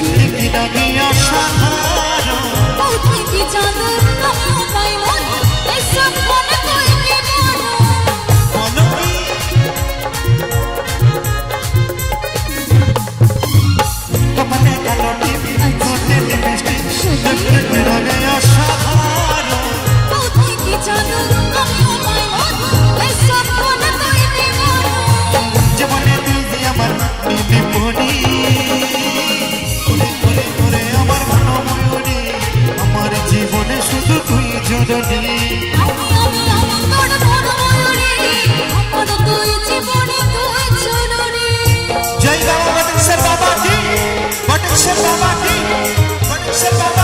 দেখিতে লাগিয়া সাধারণ পৌঁছে চাঁদের তাই মন এসব মনে কইতে se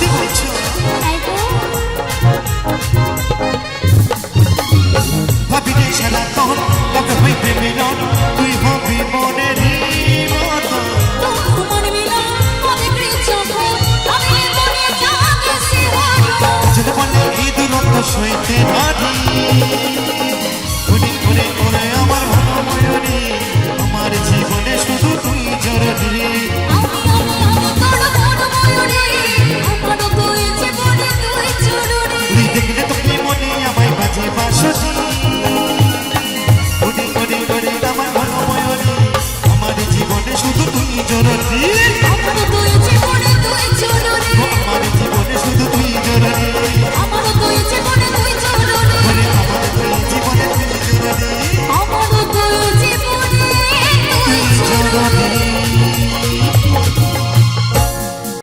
dignity.